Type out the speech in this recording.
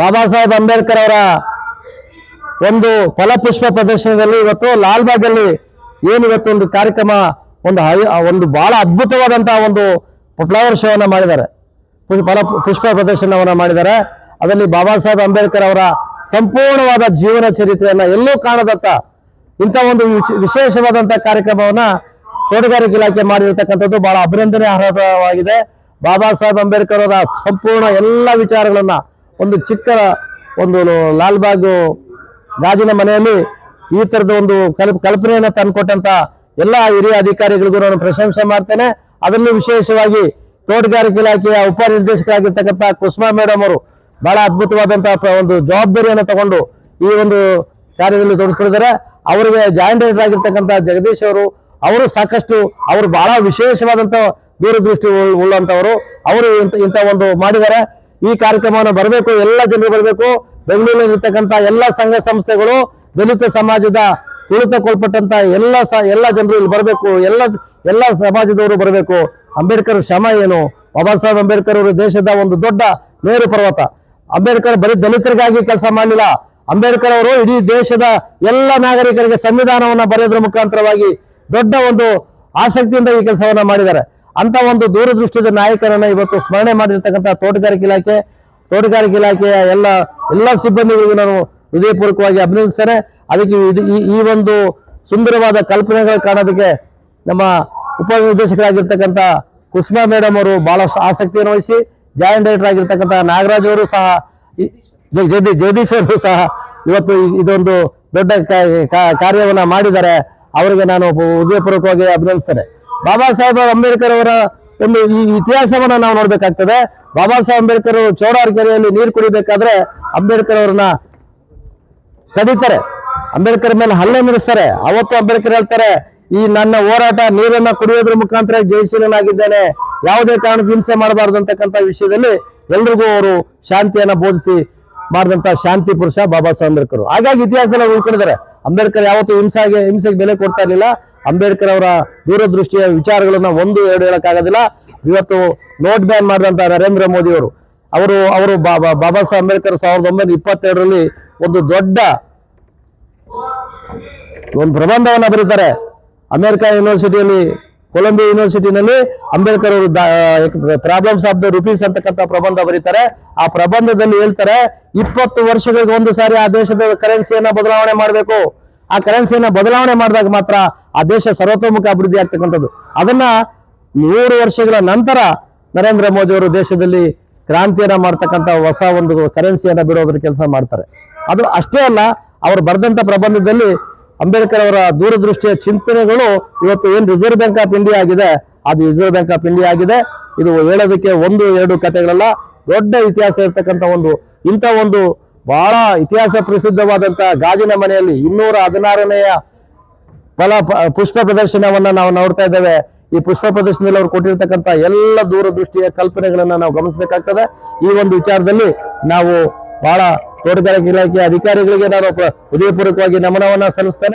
ಬಾಬಾ ಸಾಹೇಬ್ ಅಂಬೇಡ್ಕರ್ ಅವರ ಒಂದು ಫಲಪುಷ್ಪ ಪ್ರದರ್ಶನದಲ್ಲಿ ಇವತ್ತು ಲಾಲ್ಬಾಗಲ್ಲಿ ಏನು ಇವತ್ತು ಒಂದು ಕಾರ್ಯಕ್ರಮ, ಒಂದು ಹೈ ಒಂದು ಬಹಳ ಅದ್ಭುತವಾದಂತಹ ಒಂದು ಫ್ಲವರ್ ಶೋ ಅನ್ನ ಮಾಡಿದ್ದಾರೆ. ಫಲ, ಪುಷ್ಪ ಪ್ರದರ್ಶನವನ್ನ ಮಾಡಿದ್ದಾರೆ. ಅದರಲ್ಲಿ ಬಾಬಾ ಸಾಹೇಬ್ ಅಂಬೇಡ್ಕರ್ ಅವರ ಸಂಪೂರ್ಣವಾದ ಜೀವನ ಚರಿತ್ರೆಯನ್ನ ಎಲ್ಲೂ ಕಾಣದಂತ, ಇಂಥ ಒಂದು ವಿಶೇಷವಾದಂತಹ ಕಾರ್ಯಕ್ರಮವನ್ನ ತೋಟಗಾರಿಕೆ ಇಲಾಖೆ ಮಾಡಿರ್ತಕ್ಕಂಥದ್ದು ಬಹಳ ಅಭಿನಂದನೆ ಅರ್ಹವಾಗಿದೆ. ಬಾಬಾ ಸಾಹೇಬ್ ಅಂಬೇಡ್ಕರ್ ಅವರ ಸಂಪೂರ್ಣ ಎಲ್ಲ ವಿಚಾರಗಳನ್ನ ಒಂದು ಚಿಕ್ಕ ಒಂದು ಲಾಲ್ಬಾಗ್ ಗಾಜಿನ ಮನೆಯಲ್ಲಿ ಈ ತರದ ಒಂದು ಕಲ್ಪ ಕಲ್ಪನೆಯನ್ನು ತಂದುಕೊಟ್ಟಂತ ಎಲ್ಲ ಹಿರಿಯ ಅಧಿಕಾರಿಗಳಿಗೂ ನಾನು ಪ್ರಶಂಸೆ ಮಾಡ್ತೇನೆ. ಅದರಲ್ಲಿ ವಿಶೇಷವಾಗಿ ತೋಟಗಾರಿಕೆ ಇಲಾಖೆಯ ಉಪನಿರ್ದೇಶಕರಾಗಿರ್ತಕ್ಕಂಥ ಕುಸುಮಾ ಮೇಡಮ್ ಅವರು ಬಹಳ ಅದ್ಭುತವಾದಂತಹ ಒಂದು ಜವಾಬ್ದಾರಿಯನ್ನು ತಗೊಂಡು ಈ ಒಂದು ಕಾರ್ಯದಲ್ಲಿ ತೊಡಗಿಸ್ಕೊಂಡಿದ್ದಾರೆ. ಅವರಿಗೆ ಜಾಯಿಂಟ್ ಡೈರೆಕ್ಟರ್ ಆಗಿರ್ತಕ್ಕಂಥ ಜಗದೀಶ್ ಅವರು ಅವರು ಸಾಕಷ್ಟು, ಅವರು ಬಹಳ ವಿಶೇಷವಾದಂತ ದೂರದೃಷ್ಟಿ ಉಳ್ಳಂತವರು ಅವರು ಇಂಥ ಒಂದು ಮಾಡಿದ್ದಾರೆ. ಈ ಕಾರ್ಯಕ್ರಮವನ್ನು ಬರಬೇಕು, ಎಲ್ಲ ಜನರು ಬರಬೇಕು. ಬೆಂಗಳೂರಿನಲ್ಲಿ ಇರ್ತಕ್ಕಂಥ ಎಲ್ಲ ಸಂಘ ಸಂಸ್ಥೆಗಳು, ದಲಿತ ಸಮಾಜದ ತುಳಿತಕ್ಕೊಳ್ಪಟ್ಟಂತ ಎಲ್ಲ ಎಲ್ಲ ಜನರು ಇಲ್ಲಿ ಬರಬೇಕು. ಎಲ್ಲ ಎಲ್ಲ ಸಮಾಜದವರು ಬರಬೇಕು. ಅಂಬೇಡ್ಕರ್ ಶ್ರಮ ಏನು? ಬಾಬಾ ಸಾಹೇಬ್ ಅಂಬೇಡ್ಕರ್ ಅವರು ದೇಶದ ಒಂದು ದೊಡ್ಡ ಮೇರು ಪರ್ವತ. ಅಂಬೇಡ್ಕರ್ ಬರೀ ದಲಿತರಿಗಾಗಿ ಕೆಲಸ ಮಾಡಲಿಲ್ಲ. ಅಂಬೇಡ್ಕರ್ ಅವರು ಇಡೀ ದೇಶದ ಎಲ್ಲ ನಾಗರಿಕರಿಗೆ ಸಂವಿಧಾನವನ್ನ ಬರೆಯೋದ್ರ ಮುಖಾಂತರವಾಗಿ ದೊಡ್ಡ ಒಂದು ಆಸಕ್ತಿಯಿಂದ ಈ ಕೆಲಸವನ್ನ ಮಾಡಿದ್ದಾರೆ. ಅಂತ ಒಂದು ದೂರದೃಷ್ಟಿದ ನಾಯಕರನ್ನ ಇವತ್ತು ಸ್ಮರಣೆ ಮಾಡಿರ್ತಕ್ಕಂಥ ತೋಟಗಾರಿಕೆ ಇಲಾಖೆ, ತೋಟಗಾರಿಕೆ ಇಲಾಖೆಯ ಎಲ್ಲ ಎಲ್ಲ ಸಿಬ್ಬಂದಿಗಳಿಗೂ ನಾನು ಹೃದಯಪೂರ್ವಕವಾಗಿ ಅಭಿನಂದಿಸ್ತೇನೆ. ಅದಕ್ಕೆ ಈ- ಒಂದು ಸುಂದರವಾದ ಕಲ್ಪನೆಗಳು ಕಾಣೋದಕ್ಕೆ ನಮ್ಮ ಉಪನಿರ್ದೇಶಕರಾಗಿರ್ತಕ್ಕಂಥ ಕುಸುಮಾ ಮೇಡಮ್ ಅವರು ಬಹಳಷ್ಟು ಆಸಕ್ತಿಯನ್ನು ವಹಿಸಿ, ಜಾಯಿಂಟ್ ಡೈರೆಕ್ಟರ್ ಆಗಿರ್ತಕ್ಕಂಥ ನಾಗರಾಜ್ ಅವರು ಸಹ ಜಗದೀಶ್ ಅವರು ಸಹ ಇವತ್ತು ಇದೊಂದು ದೊಡ್ಡ ಕಾರ್ಯವನ್ನ ಮಾಡಿದ್ದಾರೆ. ಅವರಿಗೆ ನಾನು ಹೃದಯಪೂರ್ವಕವಾಗಿ ಅಭಿನಂದಿಸ್ತೇನೆ. ಬಾಬಾ ಸಾಹೇಬ್ ಅಂಬೇಡ್ಕರ್ ಅವರ ಒಂದು ಈ ಇತಿಹಾಸವನ್ನ ನಾವು ನೋಡ್ಬೇಕಾಗ್ತದೆ. ಬಾಬಾ ಸಾಹೇಬ್ ಅಂಬೇಡ್ಕರ್ ಅವರು ಚೌಡಾರ್ ಕೆರೆಯಲ್ಲಿ ನೀರು ಕುಡಿಬೇಕಾದ್ರೆ ಅಂಬೇಡ್ಕರ್ ಅವ್ರನ್ನ ತಡೀತಾರೆ ಅಂಬೇಡ್ಕರ್ ಮೇಲೆ ಹಲ್ಲೆ ನಡೆಸ್ತಾರೆ. ಅವತ್ತು ಅಂಬೇಡ್ಕರ್ ಹೇಳ್ತಾರೆ, ಈ ನನ್ನ ಹೋರಾಟ ನೀರನ್ನ ಕುಡಿಯೋದ್ರ ಮುಖಾಂತರ ಜಯಶೀಲನಾಗಿದ್ದೇನೆ. ಯಾವುದೇ ಕಾರಣಕ್ಕೆ ಹಿಂಸೆ ಮಾಡಬಾರ್ದು ಅಂತಕ್ಕಂಥ ವಿಷಯದಲ್ಲಿ ಎಲ್ರಿಗೂ ಅವರು ಶಾಂತಿಯನ್ನ ಬೋಧಿಸಿ ಮಾಡಿದಂತ ಶಾಂತಿ ಪುರುಷ ಬಾಬಾ ಸಾಹೇಬ್ ಅಂಬೇಡ್ಕರ್ ಹಾಗಾಗಿ ಇತಿಹಾಸದಲ್ಲಿ ಉಳ್ಕೊಂಡಿದ್ದಾರೆ. ಅಂಬೇಡ್ಕರ್ ಯಾವತ್ತೂ ಹಿಂಸಾಗೆ ಹಿಂಸೆಗೆ ಬೆಲೆ ಕೊಡ್ತಾ ಇರಲಿಲ್ಲ. ಅಂಬೇಡ್ಕರ್ ಅವರ ದೂರದೃಷ್ಟಿಯ ವಿಚಾರಗಳನ್ನ ಒಂದು, ಎರಡು ಹೇಳಕ್ಕಾಗೋದಿಲ್ಲ. ಇವತ್ತು ನೋಟ್ ಬ್ಯಾನ್ ಮಾಡಿದಂತ ನರೇಂದ್ರ ಮೋದಿ ಅವರು ಅವರು ಅವರು ಬಾಬಾ ಬಾಬಾ ಸಾಹೇಬ್ ಅಂಬೇಡ್ಕರ್ ಸಾವಿರದ ಒಂಬೈನೂರ ಇಪ್ಪತ್ತೆರಡರಲ್ಲಿ ಒಂದು ದೊಡ್ಡ ಒಂದು ಪ್ರಬಂಧವನ್ನ ಬರೀತಾರೆ. ಅಮೆರಿಕ ಯೂನಿವರ್ಸಿಟಿಯಲ್ಲಿ, ಕೊಲಂಬಿಯಾ ಯೂನಿವರ್ಸಿಟಿನಲ್ಲಿ ಅಂಬೇಡ್ಕರ್ ಅವರು ಪ್ರಾಬ್ಲಮ್ಸ್ ಆಫ್ ದ ರುಪೀಸ್ ಅಂತಕ್ಕಂಥ ಪ್ರಬಂಧ ಬರೀತಾರೆ. ಆ ಪ್ರಬಂಧದಲ್ಲಿ ಹೇಳ್ತಾರೆ, ಇಪ್ಪತ್ತು ವರ್ಷಗಳಿಗೆ ಒಂದು ಸಾರಿ ಆ ದೇಶದ ಕರೆನ್ಸಿಯನ್ನ ಬದಲಾವಣೆ ಮಾಡಬೇಕು. ಆ ಕರೆನ್ಸಿಯನ್ನ ಬದಲಾವಣೆ ಮಾಡಿದಾಗ ಮಾತ್ರ ಆ ದೇಶ ಸರ್ವತೋಮುಖ ಅಭಿವೃದ್ಧಿ ಆಗ್ತಕ್ಕಂಥದ್ದು. ಅದನ್ನ ನೂರು ವರ್ಷಗಳ ನಂತರ ನರೇಂದ್ರ ಮೋದಿ ಅವರು ದೇಶದಲ್ಲಿ ಕ್ರಾಂತಿಯನ್ನ ಮಾಡ್ತಕ್ಕಂಥ ಹೊಸ ಒಂದು ಕರೆನ್ಸಿಯನ್ನ ಬಿಡೋದ್ರ ಕೆಲಸ ಮಾಡ್ತಾರೆ. ಅದು ಅಷ್ಟೇ ಅಲ್ಲ, ಅವರು ಬರೆದಂತ ಪ್ರಬಂಧದಲ್ಲಿ ಅಂಬೇಡ್ಕರ್ ಅವರ ದೂರದೃಷ್ಟಿಯ ಚಿಂತನೆಗಳು ಇವತ್ತು ಏನು ರಿಸರ್ವ್ ಬ್ಯಾಂಕ್ ಆಫ್ ಇಂಡಿಯಾ ಆಗಿದೆ, ಅದು ರಿಸರ್ವ್ ಬ್ಯಾಂಕ್ ಆಫ್ ಇಂಡಿಯಾ ಆಗಿದೆ. ಇದು ಹೇಳೋದಕ್ಕೆ ಒಂದು, ಎರಡು ಕಥೆಗಳಲ್ಲ, ದೊಡ್ಡ ಇತಿಹಾಸ ಇರ್ತಕ್ಕಂಥ ಒಂದು ಇಂಥ ಒಂದು ಬಹಳ ಇತಿಹಾಸ ಪ್ರಸಿದ್ಧವಾದಂತಹ ಗಾಜಿನ ಮನೆಯಲ್ಲಿ ಇನ್ನೂರ ಹದಿನಾರನೆಯ ಫಲ ಪುಷ್ಪ ಪ್ರದರ್ಶನವನ್ನ ನಾವು ನೋಡ್ತಾ ಇದ್ದೇವೆ. ಈ ಪುಷ್ಪ ಪ್ರದರ್ಶನದಲ್ಲಿ ಅವರು ಕೊಟ್ಟಿರ್ತಕ್ಕಂಥ ಎಲ್ಲ ದೂರದೃಷ್ಟಿಯ ಕಲ್ಪನೆಗಳನ್ನ ನಾವು ಗಮನಿಸಬೇಕಾಗ್ತದೆ. ಈ ಒಂದು ವಿಚಾರದಲ್ಲಿ ನಾವು ಬಹಳ ತೋಟಗಾರಿಕೆ ಇಲಾಖೆ ಅಧಿಕಾರಿಗಳಿಗೆ ನಾನು ಪ್ರ- ಹೃದಯಪೂರ್ವಕವಾಗಿ ನಮನವನ್ನ ಸಲ್ಲಿಸ್ತೇನೆ.